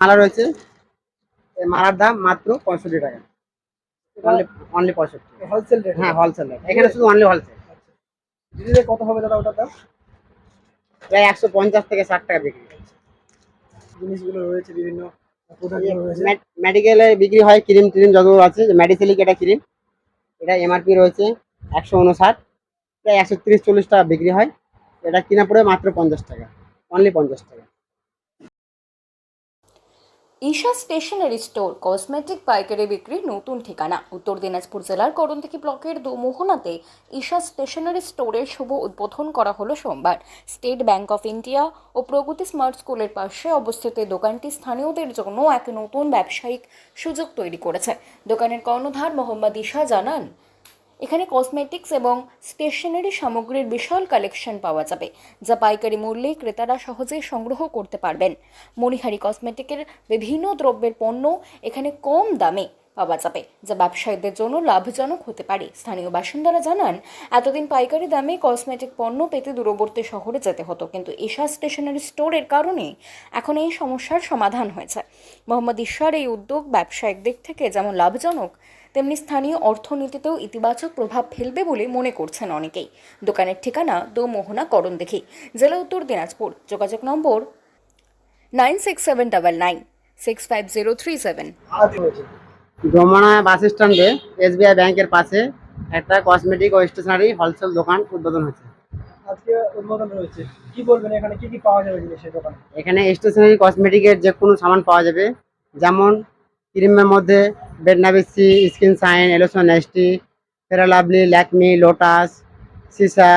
মালা রয়েছে। এই মালার দাম মাত্র পঁয়ষট্টি টাকা। অনলি অনলি পঁয়ষট্টি। হোলসেল রেট হ্যাঁ হোলসেল এখানে শুধু অনলি হোলসেল দিদিতে কত হবে দাদা ওটার দাম? প্রায় একশো পঞ্চাশ থেকে ষাট টাকা বিক্রি। জিনিসগুলো রয়েছে বিভিন্ন মেডিকেলে বিক্রি হয় ক্রিম ট্রিম যতগুলো আছে মেডিসিলিক এটা ক্রিম। এটা এমআরপি রয়েছে একশো উনষাট। প্রায় একশো তিরিশ চল্লিশ টাকা বিক্রি হয়। এটা কিনা পড়ে মাত্র পঞ্চাশ টাকা। অনলি পঞ্চাশ টাকা। ঈশা স্টেশনারি স্টোর, কসমেটিক পাইকারি বিক্রির নতুন ঠিকানা। উত্তর দিনাজপুর জেলার করণদিঘি ব্লকের দোমোহনাতে ঈশা স্টেশনারি স্টোরের শুভ উদ্বোধন করা হলো সোমবার। স্টেট ব্যাংক অফ ইন্ডিয়া ও প্রগতি স্মার্ট স্কুলের পাশে অবস্থিত এই দোকানটি স্থানীয়দের জন্য এক নতুন ব্যবসায়িক সুযোগ তৈরি করেছে। দোকানের কর্ণধার মোহাম্মদ ঈশা জানান এখানে কসমেটিক্স এবং স্টেশনারি সামগ্রীর বিশাল কালেকশন পাওয়া যাবে, যা পাইকারি মূল্যে ক্রেতারা সহজেই সংগ্রহ করতে পারবেন। মণিহারি কসমেটিকের বিভিন্ন দ্রব্যের পণ্য এখানে কম দামে পাওয়া যাবে। যা ব্যবসায়ীদের জন্য লাভজনক হতে পারে। স্থানীয় বাসিন্দারা জানান, এতদিন পাইকারি দামে কসমেটিক পণ্য পেতে দূরবর্তী শহরে যেতে হতো, কিন্তু এশা স্টেশনারি স্টোরের কারণে এখন এই সমস্যার সমাধান হয়েছে। মোহাম্মদ ঈশার এই উদ্যোগ ব্যবসায়িক দিক থেকে যেমন লাভজনক, তেমনি স্থানীয় অর্থনীতিতেও ইতিবাচক প্রভাব ফেলবে বলে মনে করছেন অনেকেই। দোকানের ঠিকানা দোমোহনা করণ দেখি। জেলা উত্তর দিনাজপুর। যোগাযোগ number nine six seven double nine, six five zero three seven. Domana bus স্ট্যান্ডে এসবিআই ব্যাংকের পাশে একটা কসমেটিক ও স্টেশনারি হোলসেল দোকান উদ্বোধন হচ্ছে আজকে উদ্বোধন রয়েছে কি বলবেন এখানে? কি কি পাওয়া যাবে জিনিসের দোকানে? এখানে স্টেশনারি কসমেটিকের যে কোনো সামান পাওয়া যাবে। যেমন ক্রিমের মধ্যে বেডনাবিসি স্কিন সাইন এলোসন নেস্টি ফেরা লাভলি ল্যাকমি লোটাস সিসা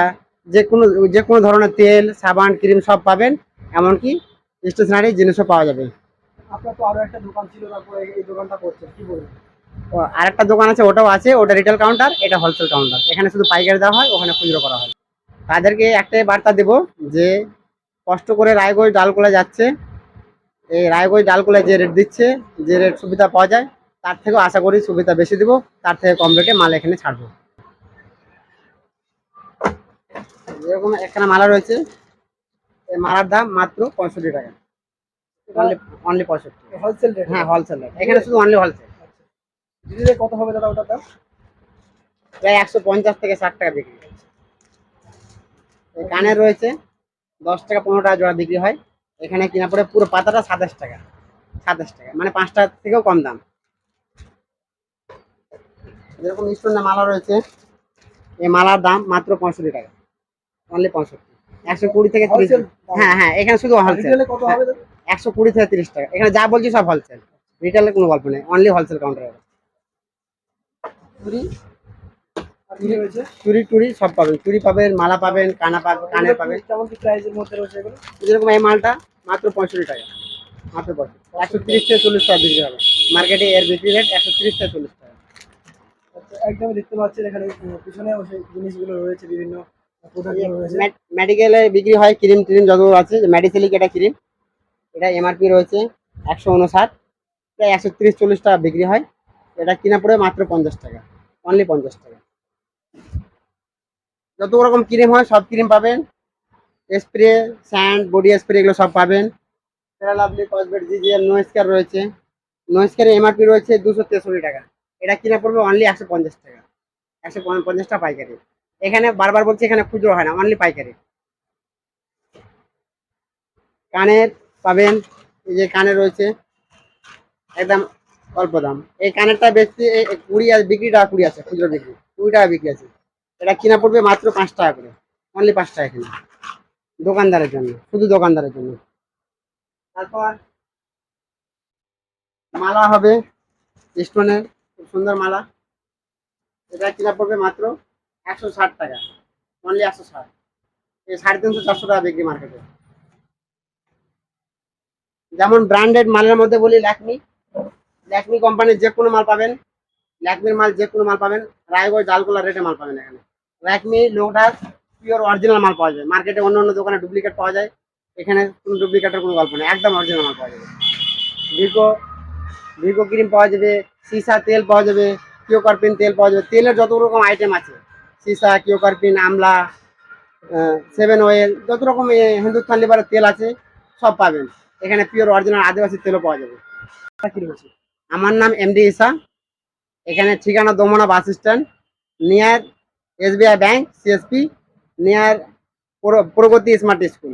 যে কোনো যে কোনো ধরনের তেল সাবান ক্রিম সব পাবেন। এমনকি স্টেশনারি জিনিসও পাওয়া যাবে। আপনার তো আরও একটা দোকান ছিল, তারপরে এই দোকানটা করছেন, কি বলবেন? ও, আরেকটা দোকান আছে, ওটাও আছে, ওটা রিটেল কাউন্টার এটা হোলসেল কাউন্টার এখানে শুধু পাইকারি দেওয়া হয়, ওখানে খুচরো করা হয়। তাদেরকে একটাই বার্তা দেব যে, কষ্ট করে রায়গঞ্জ ডালকোলা যাচ্ছে, এই রায়গঞ্জ ডালকোলা যে রেট দিচ্ছে, যে রেট সুবিধা পাওয়া যায়, তার থেকেও আশা করি সুবিধা বেশি দিব, তার থেকে কম রেটে মাল এখানে ছাড়বো। যেরকম এখানে মালা রয়েছে, এই মালার দাম মাত্র পঁয়ষট্টি টাকা। অনলি অনলি পঁয়ষট্টি হোলসেল রেট হ্যাঁ হোলসেল এখানে শুধু অনলি হোলসেল দিদিতে কত হবে দাদা ওটার দাম? প্রায় একশো পঞ্চাশ থেকে ষাট টাকা বিক্রি। এই কানের রয়েছে দশ টাকা পনেরো টাকা জোড়া বিক্রি হয়। এখানে কিনা পড়ে পুরো পাতাটা সাতাশ টাকা। সাতাশ টাকা। মানে পাঁচ টাকা থেকেও কম দাম। যেরকম মালা রয়েছে। এই মালার দাম মাত্র পঁয়ষট্টি টাকা। অনলি পঁয়ষট্টি। একশো কুড়ি থেকে হ্যাঁ হ্যাঁ এখানে শুধু হোলসেল কত হবে দাদা? একশো কুড়ি থেকে তিরিশ টাকা। এখানে যা বলছি সব হোলসেল রিটেলের কোনো গল্প নেই। অনলি হোলসেল কাউন্টার চুরি চুরি টুরি সব পাবেন। চুরি পাবেন মালা পাবেন কানা পাবেন কানের পাবেন। প্রাইসের মধ্যে রয়েছে যেরকম এই মালটা মাত্র পঁয়ষট্টি টাকা। মাত্র পঁয়ষট্টি। একশো তিরিশ থেকে চল্লিশ টাকা বিক্রি হবে। মার্কেটে এর বিক্রি রেট একশো তিরিশ থেকে চল্লিশ টাকা। একদম দেখতে পাচ্ছেন এখানে পিছনে সেই জিনিসগুলো রয়েছে বিভিন্ন মেডিকেলে বিক্রি হয় ক্রিম ট্রিম যতগুলো আছে মেডিসিলিক এটা ক্রিম এটা এমআরপি রয়েছে একশো উনষাট। প্রায় একশো তিরিশ, চল্লিশ টাকা বিক্রি হয়। এটা কিনা পড়ে মাত্র পঞ্চাশ টাকা। অনলি পঞ্চাশ টাকা। যত রকম ক্রিম হয়, সব ক্রিম পাবেন। স্প্রে স্যান্ড বডি স্প্রে এগুলো সব পাবেন। ফেরা লাভলি কসমেট জিজিএল নোয়েস্কার রয়েছে। নোয়েস্কারের এমআরপি রয়েছে দুশো তেষট্টি টাকা। এটা কিনা পড়বে অনলি একশো পঞ্চাশ টাকা। একশো পঞ্চাশ টাকা পাইকারি। এখানে বারবার বলছি, এখানে খুচরো হয় না অনলি পাইকারি। কানের পাবেন। এই যে কানে রয়েছে, একদম অল্প দাম। এই কানেরটা বেশি কুড়ি আছে বিক্রি টাকা কুড়ি আছে, খুচরো বিক্রি। কুড়ি টাকা বিক্রি আছে। এটা কিনা পড়বে মাত্র পাঁচ টাকা করে। অনলি পাঁচ টাকা কিনা। দোকানদারের জন্য, শুধু দোকানদারের জন্য। তারপর মালা হবে, স্টোনের, খুব সুন্দর মালা। এটা কিনা পড়বে মাত্র একশো ষাট টাকা। অনলি একশো ষাট। এই সাড়ে তিনশো চারশো টাকা বিক্রি মার্কেটে যেমন ব্র্যান্ডেড মালের মধ্যে বলি ল্যাকমি ল্যাকমি কোম্পানির যে কোনো মাল পাবেন। ল্যাকমির মাল যে কোনো মাল পাবেন। রায়গঞ্জ ডালকোলা রেটে মাল পাবেন এখানে। ল্যাকমি লোটাস পিওর অরিজিনাল মাল পাওয়া যায়। মার্কেটে অন্য অন্য দোকানে ডুপ্লিকেট পাওয়া যায়। এখানে কোনো ডুপ্লিকেটের কোনো গল্প নেই। একদম অরিজিনাল মাল পাওয়া যাবে। ভিগো ভিগো ক্রিম পাওয়া যাবে। সিসা তেল পাওয়া যাবে। কিওকার্পিন তেল পাওয়া যাবে। তেলের যত রকম আইটেম আছে। সিসা কিওকার্পিন আমলা সেভেন অয়েল যত রকম এ, হিন্দুস্তান লিভারের তেল আছে সব পাবেন। এখানে পিওর অরিজিনাল আদিবাসী তেলও পাওয়া যাবে। আমার নাম এম ডি ইসা এখানে ঠিকানা Damna bus stand. Near SBI bank CSP near Pragati smart school